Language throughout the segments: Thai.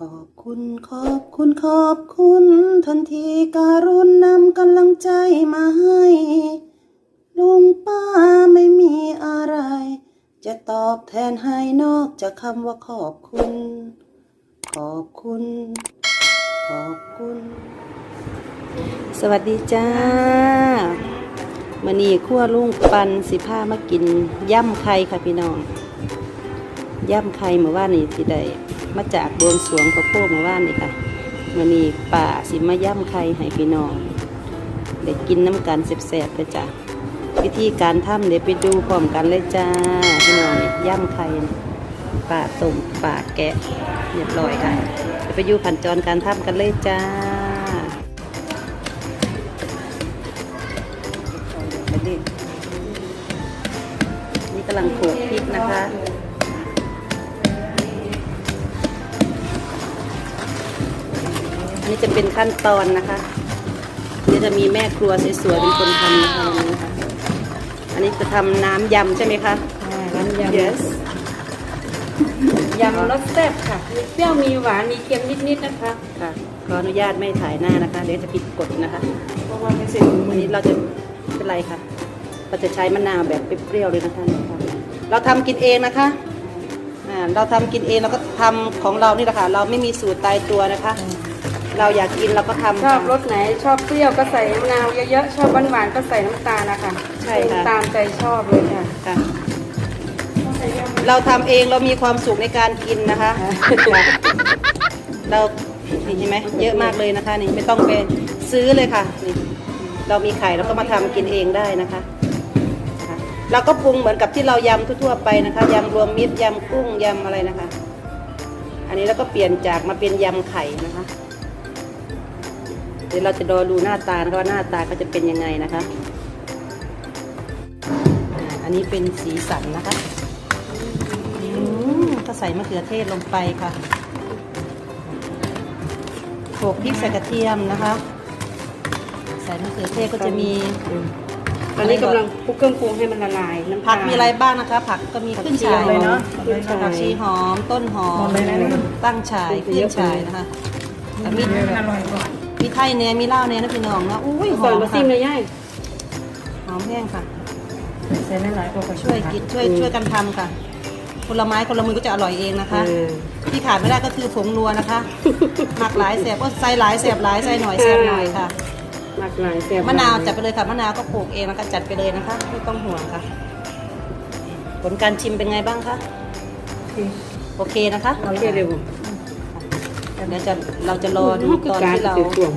ขอบคุณขอบคุณขอบคุณทันทีการุณนำกำลังใจมาให้ลุงป้าไม่มีอะไร จะตอบแทนให้นอกจากคำว่าขอบคุณ ขอบคุณ ขอบคุณ สวัสดีจ้ามื่อนี้ขั้วลุงปันสิผ้ามากินย่ำไข่ค่ะพี่น้องย่ำไข่เมื่อวานนี้ที่ได้ มาจากบวงสวงพระโพธิ์เมื่านนี้ค่ะมื่อนี้ป่าสิมาย่ำไข่ให้พี่น้องได้กินน้ำกันแซ่บๆเลยจ้ะวิธีการทำเดี๋ยวไปดูพร้อมกันเลยจ้าพี่น้องนี่ย่ำไข่ป่าต้มป่าแกะเรียบร้อยค่ะเดี๋ยวไปดูขั้นตอการทำกันเลยจ้านี่กำลังโขลกพริกนะคะ นนี้จะเป็นขั้นตอนนะคะเดี๋ยวจะมีแม่ครัวสวยๆเป็นคนทำนะคะวันนี้ค่ะอันนี้จะทำน้ำยำใช่ไหมคะ น้ำยำ yes ยำรสแซ่บค่ะมีเปรี้ยวมีหวานมีเค็มนิดๆนะคะ ค่ะขออนุญาตไม่ถ่ายหน้านะคะ เดี๋ยวจะผิดกฎนะคะเพราะว่าไม่เสร็จวันนี้เราจะเป็นไรค่ะเราจะใช้มะนาวแบบเปรี้ยวๆเลยนะคะนี่ค่ะเราทำกินเองนะคะอ่าเราทำกินเองเราก็ทำของเรานี่แหละค่ะเราไม่มีสูตรตายตัวนะคะ เราอยากกินเราก็ทำชอบค่ะรสไหนชอบเปรี้ยวก็ใส่มะนาวเยอะๆชอบหวานๆก็ใส่น้ำตาลนะคะใช่ค่ะตามใจชอบเลยค่ะค่ะ เราทำเองเรามีความสุขในการกินนะคะค่ะเรานี่เห็นไหมเยอะมากเลยนะคะนี่ไม่ต้องไปซื้อเลยค่ะนี่เรามีไข่เราก็มาทำกินเองได้นะคะค่ะเราก็ปรุงเหมือนกับที่เรายำทั่วๆไปนะคะยำรวมมิตรยำกุ้งยำอะไรนะคะ อันนี้เราก็เปลี่ยนจากมาเป็นยำไข่นะคะเดี๋ยวเราจะรอดูหน้าตานะคะว่าหน้าตาเขาจะเป็นยังไงนะคะอ่าอันนี้เป็นสีสันนะคะอืมก็ใส่มะเขือเทศลงไปค่ะโขลกพริกใส่กระเทียมนะคะ ใส่มะเขือเทศก็จะมีตอนนี้กำลังคลุกเครื่องปรุงให้มันละลายน้ำตาลผักมีอะไรบ้างนะคะ ผักก็มีขึ้นฉายเลยเนาะผักชีหอม ต้นหอมตั้งฉายขึ้นฉายนะคะแต่มีอร่อยกว่ามี ไทยเนยมีเหล้าเนยนะพี่น้องนะอุ้ยหก่ออนมมาซิค่ะมเลยย่ายหอมแห้งค่ะ ใส่หลายๆกว่าช่วยกินช่วยช่วยกันทำค่ะคนละไม้คนละมือก็จะอร่อยเองนะคะเออที่ขาดไม่ได้ก็คือผงนัวนะคะ หมักหลายแสบก็ใส่หลายแสบหลายใส่หน่อยแสบหน่อยค่ะ หลากหลายแซ่บมะนาวจัดไปเลยค่ะมะนาวก็ปลูกเองนะคะจัดไปเลยนะคะไม่ต้องห่วงค่ะ ผลการชิมเป็นไงบ้างคะโอเคนะคะ โอเคเร็ว เดี๋ยวจะเราจะรอดูตอนที่เราถ่วง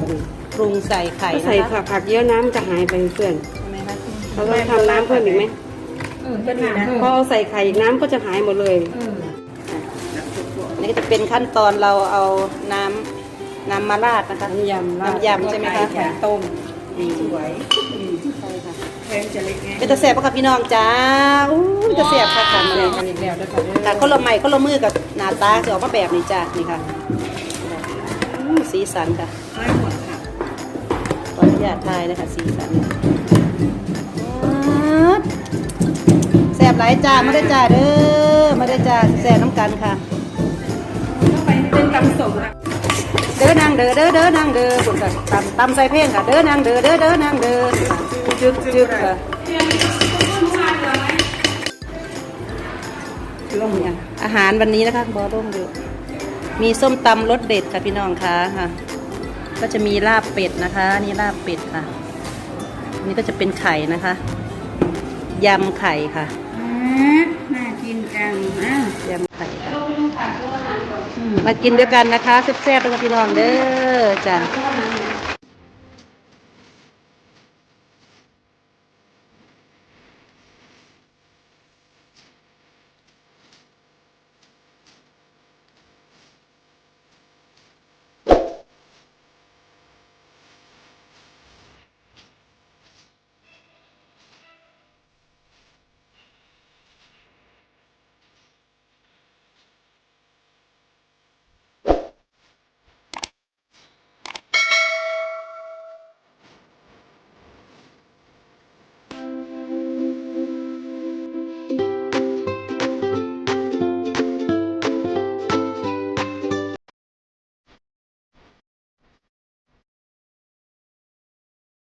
ปรุงใส่ไข่ถ้านะใส่คะผักผักเยอะน้ำมันจะหายไปเพื่อนใช่ไหมคะเราต้องทำน้ำเพิ่มอีกไหมเออก็ดีนะพอใส่ไข่อีกน้ำก็จะหายหมดเลยเออนี่ก็จะเป็นขั้นตอนเราเอาน้ำน้ำมาราดนะคะ น้ำยำน้ำยำใช่ไหมคะไข่ต้มสวยใช่ค่ะแพงจะเล็กไงเป็นตะแสบปะคะพี่น้องจ้าอู้ยตะแสบค่ะกันเลยกันอีกแล้วด้วยค่ะแต่คนละไม้คนละมือกับหน้าตาจะออกมาแบบนี้จ้านี่ค่ะอู้ สีสันค่ะไม่หมดค่ะขออนุญาตทายนะคะสีสันแสบหลายจ้าไม่ได้จ้าเด้อไม่ได้จ้าแสบน้ำกันค่ะต้องไปเป็นตำส่งค่ะเด้อนางเด้อเด้อเด้อนางเด้อบุญค่ะตำตำใส่เพลงค่ะเด้อนางเด้อเด้อเด้อนางเด้อจึ๊กจึ๊กค่ะลงยังอาหารวันนี้นะคะบอลงอยู่ มีส้มตำรสเด็ดค่ะพี่น้องค่ะค่ะ ก็จะมีลาบเป็ดนะคะ นี่ลาบเป็ดค่ะ นี่ก็จะเป็นไข่นะคะยำไข่ค่ะน่ากินจังอะยำไข่ค่ะอืมมากินด้วยกันนะคะแซ่บๆด้วยกันพี่น้องเด้อจ้ะ